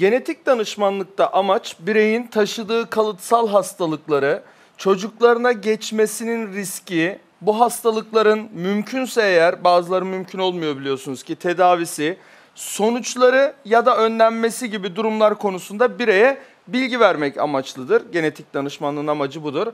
Genetik danışmanlıkta amaç bireyin taşıdığı kalıtsal hastalıkları çocuklarına geçmesinin riski, bu hastalıkların mümkünse eğer bazıları mümkün olmuyor biliyorsunuz ki tedavisi, sonuçları ya da önlenmesi gibi durumlar konusunda bireye bilgi vermek amaçlıdır. Genetik danışmanlığın amacı budur.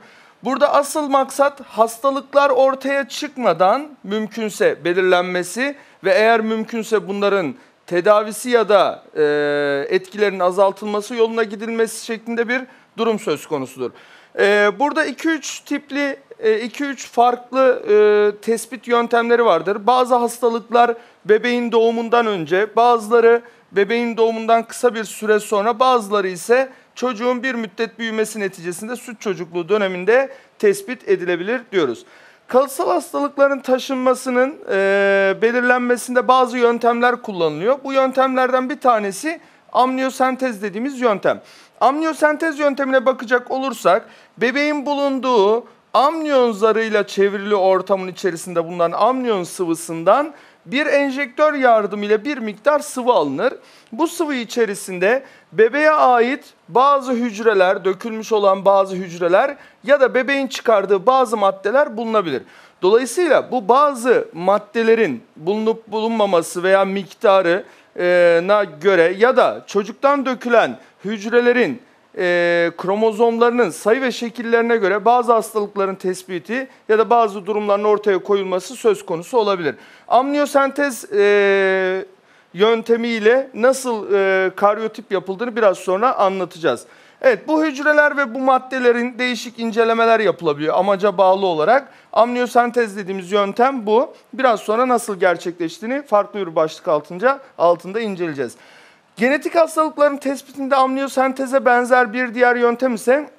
Burada asıl maksat hastalıklar ortaya çıkmadan mümkünse belirlenmesi ve eğer mümkünse bunların tedavisi ya da e, etkilerinin azaltılması yoluna gidilmesi şeklinde bir durum söz konusudur. E, burada 2-3 tipli 2-3 e, farklı e, tespit yöntemleri vardır. Bazı hastalıklar bebeğin doğumundan önce, bazıları bebeğin doğumundan kısa bir süre sonra, bazıları ise çocuğun bir müddet büyümesi neticesinde süt çocukluğu döneminde tespit edilebilir diyoruz. Kalıtsal hastalıkların taşınmasının e, belirlenmesinde bazı yöntemler kullanılıyor. Bu yöntemlerden bir tanesi amniyosentez dediğimiz yöntem. Amniyosentez yöntemine bakacak olursak bebeğin bulunduğu amniyon zarıyla çevrili ortamın içerisinde bulunan amniyon sıvısından bir enjektör yardımıyla bir miktar sıvı alınır. Bu sıvı içerisinde bebeğe ait bazı hücreler, dökülmüş olan bazı hücreler ya da bebeğin çıkardığı bazı maddeler bulunabilir. Dolayısıyla bu bazı maddelerin bulunup bulunmaması veya miktarına göre ya da çocuktan dökülen hücrelerin e, kromozomlarının sayı ve şekillerine göre bazı hastalıkların tespiti ya da bazı durumların ortaya koyulması söz konusu olabilir. Amniyosentez e, yöntemiyle nasıl e, karyotip yapıldığını biraz sonra anlatacağız. Evet bu hücreler ve bu maddelerin değişik incelemeler yapılabiliyor amaca bağlı olarak. Amniyosentez dediğimiz yöntem bu. Biraz sonra nasıl gerçekleştiğini farklı bir başlık altında, altında inceleyeceğiz. Genetik hastalıkların tespitinde amniyosenteze benzer bir diğer yöntem ise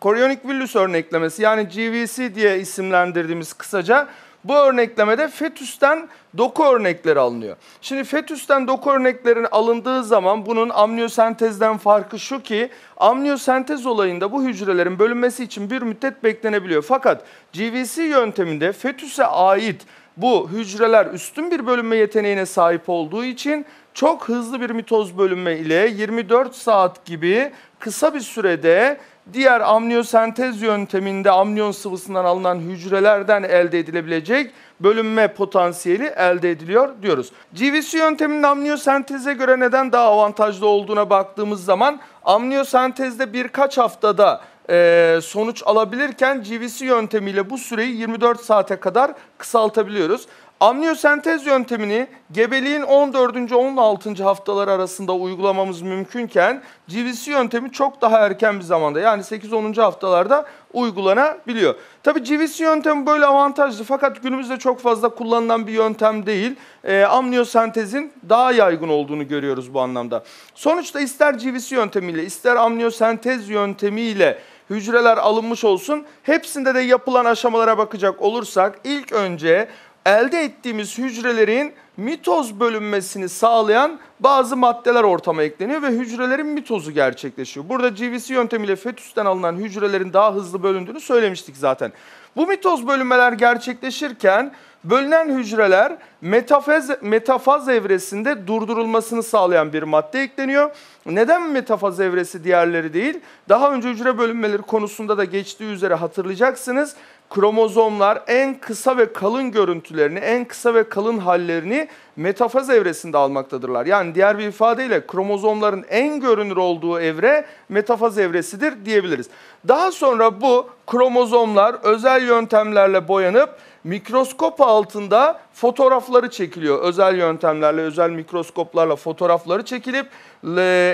koryonik villus örneklemesi yani GVC diye isimlendirdiğimiz kısaca bu örneklemede fetüsten doku örnekleri alınıyor. Şimdi fetüsten doku örneklerin alındığı zaman bunun amniyosentezden farkı şu ki amniyosentez olayında bu hücrelerin bölünmesi için bir müddet beklenebiliyor. Fakat GVC yönteminde fetüse ait bu hücreler üstün bir bölünme yeteneğine sahip olduğu için çok hızlı bir mitoz bölünme ile 24 saat gibi kısa bir sürede diğer amniyosentez yönteminde amniyon sıvısından alınan hücrelerden elde edilebilecek bölünme potansiyeli elde ediliyor diyoruz. GVC yönteminin amniyosenteze göre neden daha avantajlı olduğuna baktığımız zaman amniyosentezde birkaç haftada e, sonuç alabilirken GVC yöntemiyle bu süreyi 24 saate kadar kısaltabiliyoruz. Amniyosentez yöntemini gebeliğin 14. 16. haftalar arasında uygulamamız mümkünken GVC yöntemi çok daha erken bir zamanda yani 8-10. haftalarda uygulanabiliyor. Tabi GVC yöntemi böyle avantajlı fakat günümüzde çok fazla kullanılan bir yöntem değil. E, amniyosentezin daha yaygın olduğunu görüyoruz bu anlamda. Sonuçta ister GVC yöntemiyle ister amniyosentez yöntemiyle hücreler alınmış olsun. Hepsinde de yapılan aşamalara bakacak olursak ilk önce elde ettiğimiz hücrelerin mitoz bölünmesini sağlayan bazı maddeler ortama ekleniyor ve hücrelerin mitozu gerçekleşiyor. Burada GVC yöntemiyle fetüsten alınan hücrelerin daha hızlı bölündüğünü söylemiştik zaten. Bu mitoz bölünmeler gerçekleşirken bölünen hücreler metafaz, metafaz evresinde durdurulmasını sağlayan bir madde ekleniyor. Neden metafaz evresi diğerleri değil? Daha önce hücre bölünmeleri konusunda da geçtiği üzere hatırlayacaksınız kromozomlar en kısa ve kalın görüntülerini, en kısa ve kalın hallerini metafaz evresinde almaktadırlar. Yani diğer bir ifadeyle kromozomların en görünür olduğu evre metafaz evresidir diyebiliriz. Daha sonra bu kromozomlar özel yöntemlerle boyanıp mikroskop altında fotoğrafları çekiliyor. Özel yöntemlerle, özel mikroskoplarla fotoğrafları çekilip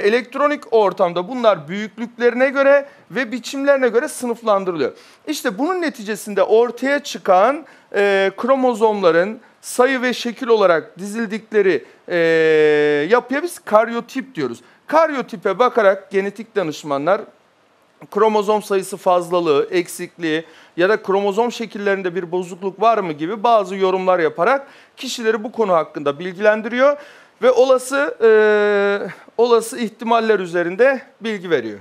elektronik ortamda bunlar büyüklüklerine göre ve biçimlerine göre sınıflandırılıyor. İşte bunun neticesinde ortaya çıkan e, kromozomların sayı ve şekil olarak dizildikleri e, yapıya biz karyotip diyoruz. Karyotipe bakarak genetik danışmanlar kromozom sayısı fazlalığı, eksikliği ya da kromozom şekillerinde bir bozukluk var mı gibi bazı yorumlar yaparak kişileri bu konu hakkında bilgilendiriyor ve olası e, olası ihtimaller üzerinde bilgi veriyor.